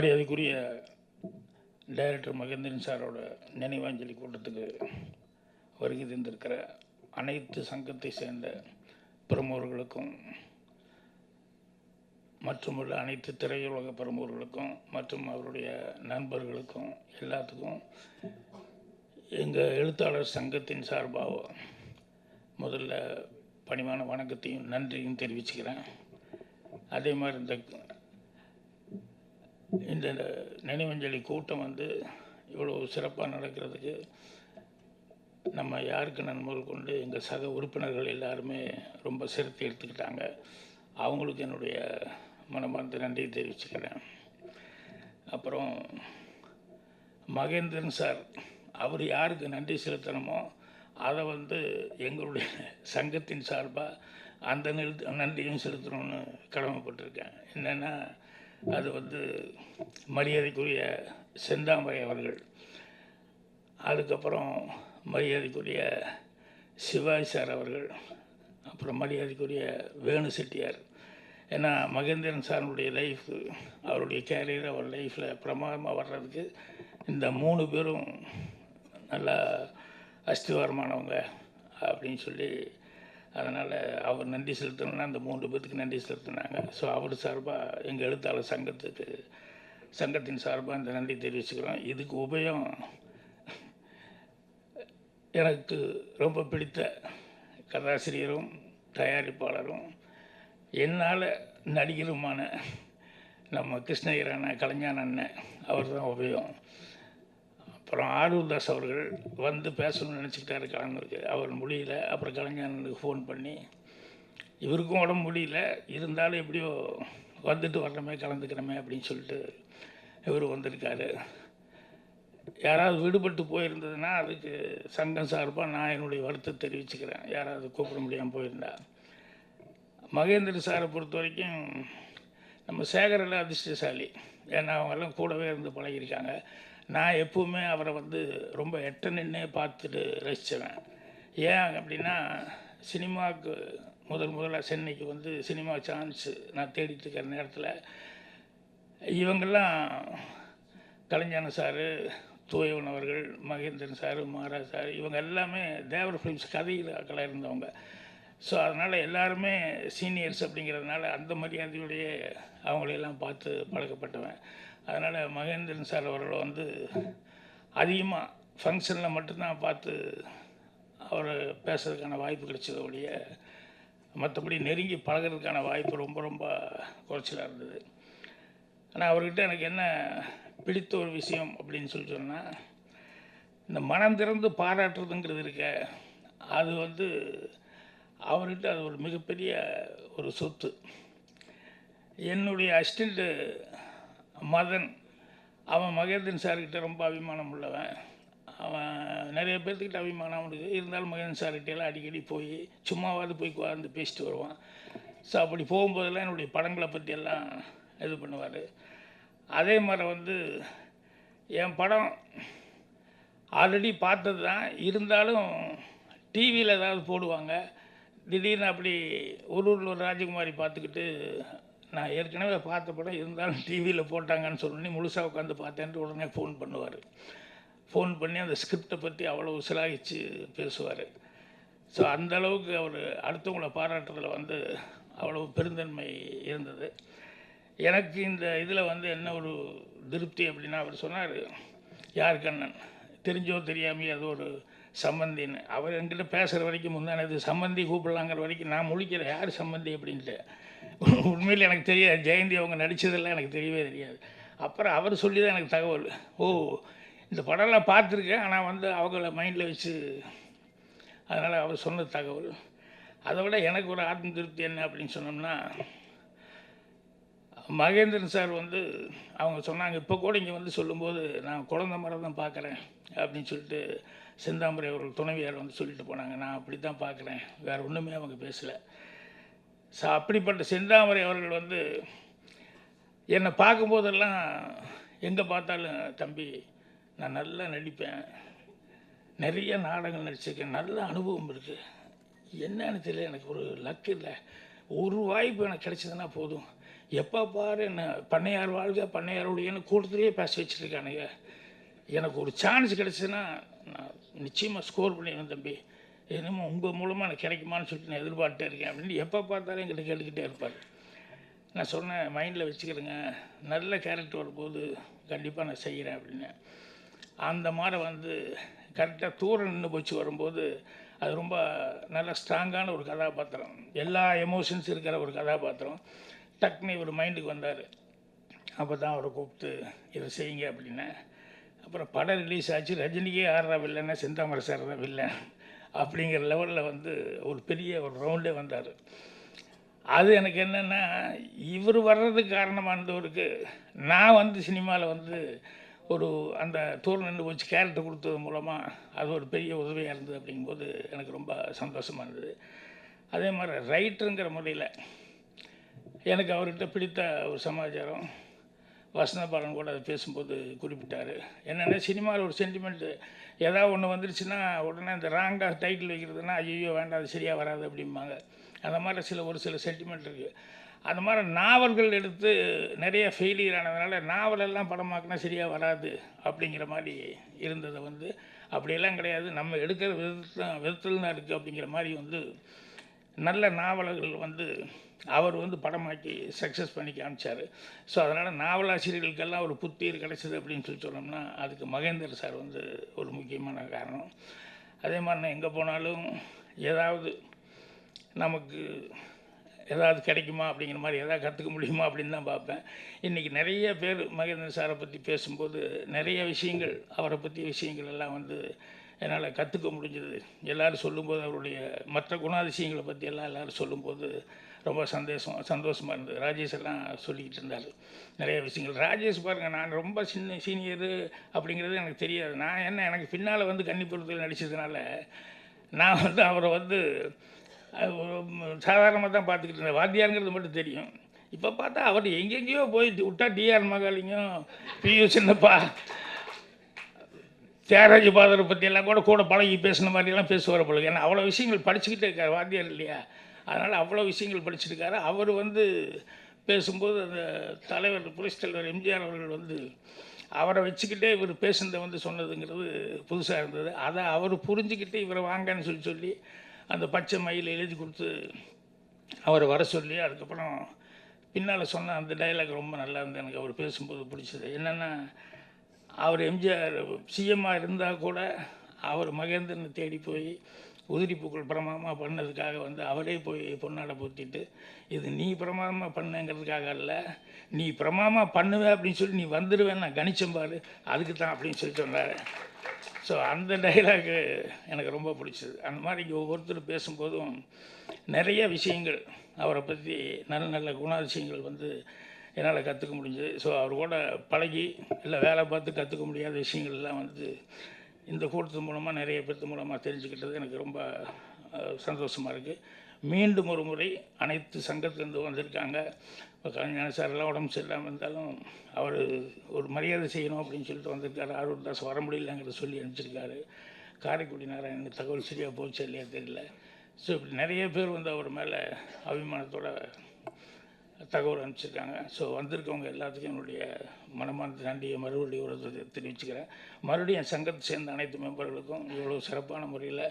மரியாதைக்குரிய டைரக்டர் மகேந்திரன் சாரோட நினைவாஞ்சலி கூட்டத்துக்கு வருகை தந்திருக்கிற அனைத்து சங்கத்தை சேர்ந்த பிரமுகர்களுக்கும் மற்றும் உள்ள அனைத்து திரையுலக பிரமுகர்களுக்கும் மற்றும் அவருடைய நண்பர்களுக்கும் எல்லாத்துக்கும் எங்கள் எழுத்தாளர் சங்கத்தின் சார்பாக முதல்ல பணிவான வணக்கத்தையும் நன்றியும் தெரிவிச்சுக்கிறேன். அதே மாதிரி இந்த இந்த நினைவஞ்சலி கூட்டம் வந்து இவ்வளோ சிறப்பாக நடக்கிறதுக்கு நம்ம யாருக்கு நண்பர்கள் கொண்டு எங்கள் சக உறுப்பினர்கள் எல்லாருமே ரொம்ப சிரத்தை எடுத்துக்கிட்டாங்க. அவங்களுக்கு என்னுடைய மனமார்ந்த நன்றியை தெரிவிச்சுக்கிறேன். அப்புறம் மகேந்திரன் சார் அவர் யாருக்கு நன்றி செலுத்தணுமோ அதை வந்து எங்களுடைய சங்கத்தின் சார்பாக அந்த நிறுத்த நன்றியும் செலுத்தணும்னு கடமைப்பட்டிருக்கேன். என்னென்னா அது வந்து மரியாதைக்குரிய செந்தாமரை அவர்கள். அதுக்கப்புறம் மரியாதைக்குரிய சிவாஜி சார் அவர்கள். அப்புறம் மரியாதைக்குரிய வேணு செட்டியார் ஏன்னா மகேந்திரன் சாருடைய லைஃப் அவருடைய கேரியர் அவர் லைஃப்பில் பிரமாதமாக வர்றதுக்கு இந்த மூணு பேரும் நல்லா அஸ்திவாரமானவங்க அப்படின்னு சொல்லி அதனால் அவர் நன்றி செலுத்தணும்னா அந்த மூன்று பேர்த்துக்கு நன்றி செலுத்தினாங்க. ஸோ அவர் சார்பாக எங்கள் எழுத்தாளர் சங்கத்துக்கு சங்கத்தின் சார்பாக இந்த நன்றி தெரிவிச்சுக்கிறோம். இதுக்கு உபயம் எனக்கு ரொம்ப பிடித்த கதாசிரியரும் தயாரிப்பாளரும் என்னால் நடிகருமான நம்ம கிருஷ்ணகிரான கலைஞான அண்ணன் அவர் தான் உபயம். அப்புறம் ஆரூர்தாஸ் அவர்கள் வந்து பேசணும்னு நினச்சிக்கிட்டாரு கலைஞருக்கு. அவர் முடியல. அப்புறம் கலைஞருக்கு ஃபோன் பண்ணி இவருக்கும் உடம்பு முடியல. இருந்தாலும் எப்படியோ வந்துட்டு வர்றமே கலந்துக்கிறமே அப்படின்னு சொல்லிட்டு இவர் வந்திருக்காரு. யாராவது விடுபட்டு போயிருந்ததுன்னா அதுக்கு சங்கம் சார்பாக நான் என்னுடைய வருத்தத்தை தெரிவிச்சுக்கிறேன். யாராவது கூப்பிட முடியாமல் போயிருந்தா. மகேந்திர சாரை பொறுத்த வரைக்கும் நம்ம சேகரில் அதிர்ஷ்டசாலி. ஏன்னா அவங்கெல்லாம் கூடவே இருந்து பழகியிருக்காங்க. நான் எப்போவுமே அவரை வந்து ரொம்ப எட்ட நின்று பார்த்துட்டு ரசித்தவன் ஏன் அப்படின்னா சினிமாவுக்கு முதல் முதலாக சென்னைக்கு வந்து சினிமா சான்ஸு நான் தேடிட்டு இருக்கிற நேரத்தில் இவங்கெல்லாம் கலைஞான சார் தூயவன் அவர்கள் மகேந்திரன் சார் மாரா சார் இவங்க எல்லாமே தேவர் ஃபிலிம்ஸ் கதைகளாக இருந்தவங்க ஸோ அதனால் எல்லாருமே சீனியர்ஸ் அப்படிங்கிறதுனால அந்த மரியாதையோடையே அவங்களையெல்லாம் பார்த்து பழக்கப்பட்டவன். அதனால் மகேந்திரன் சார் அவர்களை வந்து அதிகமாக ஃபங்க்ஷனில் மட்டும்தான் பார்த்து அவரை பேசுறதுக்கான வாய்ப்பு கிடைச்சத ஒழிய மற்றபடி நெருங்கி பழகிறதுக்கான வாய்ப்பு ரொம்ப ரொம்ப குறைச்சலாக இருந்தது. ஆனால் அவர்கிட்ட எனக்கு என்ன பிடித்த ஒரு விஷயம் அப்படின்னு சொல்லி சொன்னால் இந்த மனம் திறந்து பாராட்டுறதுங்கிறது இருக்க அது வந்து அவர்கிட்ட அது ஒரு மிகப்பெரிய ஒரு சொத்து. என்னுடைய அசிஸ்டண்ட்டு மதன் அவன் மகேந்திரன் சார்கிட்ட ரொம்ப அபிமானம் உள்ளவன். அவன் நிறைய பேர்த்துக்கிட்ட அபிமானம் அவனுக்கு இருந்தாலும் மகேந்திரன் சார்கிட்ட எல்லாம் அடிக்கடி போய் சும்மாவாது போய் உட்கார்ந்து பேசிட்டு வருவான். ஸோ அப்படி போகும்போதெல்லாம் என்னுடைய படங்களை பற்றி எல்லாம் இது பண்ணுவார். அதே மாதிரி வந்து என் படம் ஆல்ரெடி பார்த்தது தான் இருந்தாலும் டிவியில் ஏதாவது போடுவாங்க. திடீர்னு அப்படி ஒரு ஊரில் ஒரு ராஜகுமாரி பார்த்துக்கிட்டு நான் ஏற்கனவே பார்த்த படம் இருந்தாலும் டிவியில் போட்டாங்கன்னு சொல்லி முழுசாக உட்காந்து பார்த்தேன்ட்டு உடனே ஃபோன் பண்ணுவார். ஃபோன் பண்ணி அந்த ஸ்கிரிப்டை பற்றி அவ்வளோ சிலாகிச்சு பேசுவார். ஸோ அந்த அளவுக்கு அவர் அடுத்தவங்களை பாராட்டுறதுல வந்து அவ்வளோ பெருந்தன்மை இருந்தது. எனக்கு இந்த இதில் வந்து என்ன ஒரு திருப்தி அப்படின்னா அவர் சொன்னார் யார் கண்ணன் தெரிஞ்சோ தெரியாமையோ அது ஒரு சம்மந்தின்னு அவர் என்கிட்ட பேசுகிற வரைக்கும் முந்தானது சம்மந்தி கூப்பிடலாங்கிற வரைக்கும் நான் முழிக்கிறேன் யார் சம்மந்தி அப்படின்ட்டு. உண்மையில் எனக்கு தெரியாது. ஜெயந்தி அவங்க நடித்ததெல்லாம் எனக்கு தெரியவே தெரியாது. அப்புறம் அவர் சொல்லி தான் எனக்கு தகவல். ஓ இந்த படம்லாம் பார்த்துருக்கேன். ஆனால் வந்து அவங்கள மைண்டில் வச்சு அதனால் அவர் சொன்ன தகவல். அதை விட எனக்கு ஒரு ஆத்ம திருப்தி என்ன அப்படின்னு சொன்னோம்னா மகேந்திரன் சார் வந்து அவங்க சொன்னாங்க இப்போ கூட இங்கே வந்து சொல்லும்போது நான் குழந்த மாதிரி தான் பார்க்குறேன் அப்படின்னு சொல்லிட்டு செந்தாமரை அவர்கள் துணைவியார் வந்து சொல்லிட்டு போனாங்க. நான் அப்படி தான் பார்க்குறேன் வேறு ஒன்றுமே அவங்க பேசலை. ஸோ அப்படிப்பட்ட செந்தாமரை அவர்கள் வந்து என்னை பார்க்கும்போதெல்லாம் எங்கே பார்த்தாலும் தம்பி நான் நல்லா நடிப்பேன். நிறைய நாடகங்கள் நடிச்சிருக்கேன். நல்ல அனுபவம் இருக்குது என்னன்னு தெரியல எனக்கு ஒரு லக் இல்லை. ஒரு வாய்ப்பு எனக்கு கிடைச்சதுன்னா போதும். எப்போ பாரு என்ன பண்ணையார் வாழ்க பண்ணையார் ஒழியன்னு கூட்டத்திலேயே பேச வச்சுருக்கானுங்க. எனக்கு ஒரு சான்ஸ் கிடச்சுன்னா நான் நிச்சயமாக ஸ்கோர் பண்ணிடுவேன் தம்பி. என்னமோ உங்கள் மூலமாக எனக்கு கிடைக்குமான்னு சொல்லிட்டு நான் எதிர்பார்த்துட்டே இருக்கேன் அப்படின்னு எப்போ பார்த்தாலும் எங்கிட்ட கேட்டுக்கிட்டே இருப்பார். நான் சொன்னேன் மைண்டில் வச்சுக்கிறேங்க. நல்ல கேரக்டர் வரும்போது கண்டிப்பாக நான் செய்கிறேன் அப்படின்னு. அந்த மாதிரி வந்து கரெக்டாக தூரம் நின்று போச்சு வரும்போது அது ரொம்ப நல்ல ஸ்ட்ராங்கான ஒரு கதாபாத்திரம். எல்லா எமோஷன்ஸ் இருக்கிற ஒரு கதாபாத்திரம். டக்குன்னு இவர் மைண்டுக்கு வந்தார். அப்போ தான் அவரை கூப்பிட்டு இதை செய்யுங்க அப்படின்னு அப்புறம் படம் ரிலீஸ் ஆச்சு. ரஜினிக்கே ஆடுறா வில்லைன்னா செந்தாமரை சார் தான் வில்லன் அப்படிங்கிற லெவலில் வந்து ஒரு பெரிய ஒரு ரவுண்டே வந்தார். அது எனக்கு என்னென்னா இவர் வர்றதுக்கு காரணமானவருக்கு நான் வந்து சினிமாவில் வந்து ஒரு அந்த தூரம் நின்று வச்சு கேரக்டர் கொடுத்தது மூலமாக அது ஒரு பெரிய உதவியாக இருந்தது அப்படிங்கும்போது எனக்கு ரொம்ப சந்தோஷமாக இருந்தது. அதே மாதிரி ரைட்டருங்கிற முறையில் எனக்கு அவர்கிட்ட பிடித்த ஒரு சமாச்சாரம். வசந்தபாலன் கூட அதை பேசும்போது குறிப்பிட்டார். என்னென்னா சினிமாவில் ஒரு சென்டிமெண்ட்டு ஏதாவது ஒன்று வந்துருச்சுன்னா உடனே இந்த ராங்காக டைட்டில் வைக்கிறதுனா ஐயோ வேண்டாம் அது சரியாக வராது அப்படிம்பாங்க. அந்த மாதிரி சில ஒரு சில சென்டிமெண்ட் இருக்குது அந்த மாதிரி நாவல்கள் எடுத்து நிறைய ஃபெயிலியர் ஆனதுனால நாவலெல்லாம் படமாக்கினா சரியாக வராது அப்படிங்கிற மாதிரி இருந்ததை வந்து அப்படியெல்லாம் கிடையாது. நம்ம எடுக்கிற விதத்தில் விதத்தில் தான் இருக்குது அப்படிங்கிற மாதிரி வந்து நல்ல நாவல்கள் வந்து அவர் வந்து படமாக்கி சக்ஸஸ் பண்ணி காமிச்சார் ஸோ அதனால் நாவலாசிரியர்களுக்கெல்லாம் ஒரு புத்துயிர் கிடச்சிது அப்படின்னு சொல்லி சொன்னோம்னா அதுக்கு மகேந்தர் சார் வந்து ஒரு முக்கியமான காரணம். அதே மாதிரி நான் எங்கே போனாலும் ஏதாவது நமக்கு ஏதாவது கிடைக்குமா அப்படிங்கிற மாதிரி எதாவது கற்றுக்க முடியுமா அப்படின்னு தான் பார்ப்பேன். இன்றைக்கி நிறைய பேர் மகேந்திரன் சாரை பற்றி பேசும்போது நிறைய விஷயங்கள் அவரை பற்றி விஷயங்கள் எல்லாம் வந்து என்னால் கற்றுக்க முடிஞ்சது. எல்லோரும் சொல்லும்போது அவருடைய மற்ற குணாதிசயங்களை பற்றி எல்லாம் எல்லோரும் சொல்லும்போது ரொம்ப சந்தோஷம் சந்தோஷமாக இருந்தது. ராஜேஷ் எல்லாம் சொல்லிக்கிட்டு இருந்தார். நிறைய விஷயங்கள். ராஜேஷ் பாருங்கள் நான் ரொம்ப சின்ன சீனியரு அப்படிங்கிறது எனக்கு தெரியாது. நான் என்ன எனக்கு பின்னால் வந்து கன்னிப்புறத்தில் நடித்ததுனால நான் வந்து அவரை வந்து சாதாரணமாக தான் பார்த்துக்கிட்டு இருந்தேன். வாத்தியாருங்கிறது மட்டும் தெரியும். இப்போ பார்த்தா அவர் எங்கெங்கேயோ போய் விட்டா T R Mahalingam P U Chinnappa Thyagaraja Padharai பற்றியெல்லாம் கூட கூட பழகி பேசின மாதிரிலாம் பேசுவார் போல ஏன்னா அவ்வளோ விஷயங்கள் படிச்சுக்கிட்டே இருக்கார் வாத்தியார் இல்லையா? அதனால் அவ்வளோ விஷயங்கள் படிச்சிருக்காரு. அவர் வந்து பேசும்போது அந்த தலைவர் புரட்சி தலைவர் எம்ஜிஆர் அவர்கள் வந்து அவரை வச்சுக்கிட்டே இவர் பேசுனதை வந்து சொன்னதுங்கிறது புதுசாக இருந்தது. அதை அவர் புரிஞ்சுக்கிட்டு இவரை வாங்கன்னு சொல்லி சொல்லி அந்த பச்சை மயில் எழுதி கொடுத்து அவரை வர சொல்லி அதுக்கப்புறம் பின்னால் சொன்ன அந்த டைலாக் ரொம்ப நல்லா இருந்தது. எனக்கு அவர் பேசும்போது பிடிச்சது. என்னென்னா அவர் எம்ஜிஆர் சிஎம்மாக இருந்தால் கூட அவர் மகேந்திரனை தேடி போய் உதிரி பூக்கள் பிரமாதமாக பண்ணதுக்காக வந்து அவரே போய் பொன்னாடை பூத்திட்டு இது நீ பிரமாதமாக பண்ணுங்கிறதுக்காக அல்ல நீ பிரமாதமாக பண்ணுவேன் அப்படின்னு சொல்லி நீ வந்துடுவேன் நான் கணிச்சம் பாரு அதுக்கு தான் அப்படின்னு சொல்லி சொன்னார். ஸோ அந்த டைலாகு எனக்கு ரொம்ப பிடிச்சது. அந்த மாதிரி இங்கே ஒவ்வொருத்தர் பேசும்போதும் நிறைய விஷயங்கள் அவரை பற்றி நல்ல நல்ல குணாதிசயங்கள் வந்து என்னால் கற்றுக்க முடிஞ்சது. ஸோ அவர் கூட பழகி இல்லை வேலை பார்த்து கற்றுக்க முடியாத விஷயங்கள்லாம் வந்து இந்த கூட்டத்து மூலமாக நிறைய பேர்த்து மூலமாக தெரிஞ்சுக்கிட்டது எனக்கு ரொம்ப சந்தோஷமாக இருக்குது மீண்டும் ஒரு முறை அனைத்து சங்கத்திலேருந்து வந்திருக்காங்க. இப்போ கலைஞர் சார்லாம் உடம்பு சரியில்லாமல் இருந்தாலும் அவர் ஒரு மரியாதை செய்யணும் அப்படின்னு சொல்லிட்டு வந்திருக்காரு. அருள் தாஸ் வர முடியலங்கிறத சொல்லி அனுப்பிச்சிருக்காரு. காரைக்குடி நாராயணன் தகவல் சரியாக போச்சு இல்லையா தெரியல. ஸோ இப்படி நிறைய பேர் வந்து அவர் மேலே அபிமானத்தோட தகவல் அனுப்பிச்சிருக்காங்க. ஸோ வந்திருக்கவங்க எல்லாத்துக்கும் என்னுடைய மனமார்ந்த நன்றியை மறுபடியும் ஒரு தெரிவிச்சுக்கிறேன். மறுபடியும் என் சங்கத்தை சேர்ந்த அனைத்து மெம்பர்களுக்கும் இவ்வளோ சிறப்பான முறையில்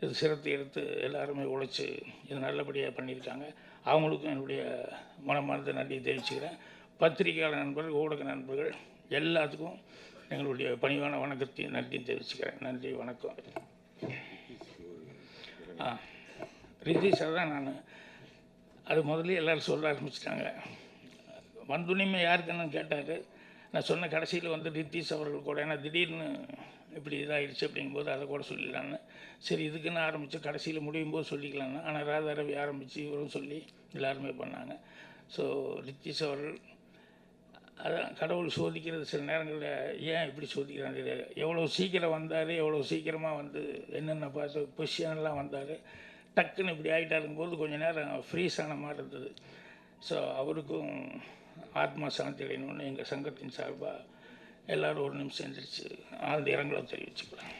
இது சிரத்தை எடுத்து எல்லாருமே உழைச்சி இது நல்லபடியாக பண்ணியிருக்காங்க. அவங்களுக்கும் என்னுடைய மனமார்ந்த நன்றியை தெரிவிச்சுக்கிறேன். பத்திரிகையாளர் நண்பர்கள் ஊடக நண்பர்கள் எல்லாத்துக்கும் எங்களுடைய பணிவான வணக்கத்தையும் நன்றியும் தெரிவிச்சுக்கிறேன். நன்றி வணக்கம். ஆ சார் தான் நான். அது முதல்ல எல்லோரும் சொல்ல ஆரம்பிச்சிட்டாங்க. வந்துனிமே யாருக்குன்னு கேட்டார். நான் சொன்ன கடைசியில் வந்து ரித்தீஷ் அவர்கள் கூட ஏன்னா திடீர்னு இப்படி இதாகிடுச்சு அப்படிங்கும்போது அதை கூட சொல்லிடலான்னு. சரி இதுக்குன்னு ஆரம்பித்து கடைசியில் முடியும் போது சொல்லிக்கலான்னு ஆனால் ராதா ரவி ஆரம்பித்து இவரும் சொல்லி எல்லாருமே பண்ணாங்க. ஸோ ரித்தீஷ் அவர்கள் அதான் கடவுள் சோதிக்கிறது சில நேரங்களில் ஏன் இப்படி சோதிக்கிறாங்க தெரியாது. எவ்வளோ சீக்கிரம் வந்தார் எவ்வளோ சீக்கிரமாக வந்து என்னென்ன பார்த்து பொசிஷன்லாம் வந்தார் டக்குன்னு இப்படி ஆகிட்டாருங்கும்போது கொஞ்சம் நேரம் ஃப்ரீஸ் ஆன மாதிரி இருந்தது. ஸோ அவருக்கும் ஆத்மா சாந்தி அடையணும்னு எங்கள் சங்கத்தின் சார்பாக எல்லோரும் ஒரு நிமிஷம் எழுந்திரிச்சு ஆழ்ந்த இரங்கலை தெரிவிச்சுக்கிறேன்.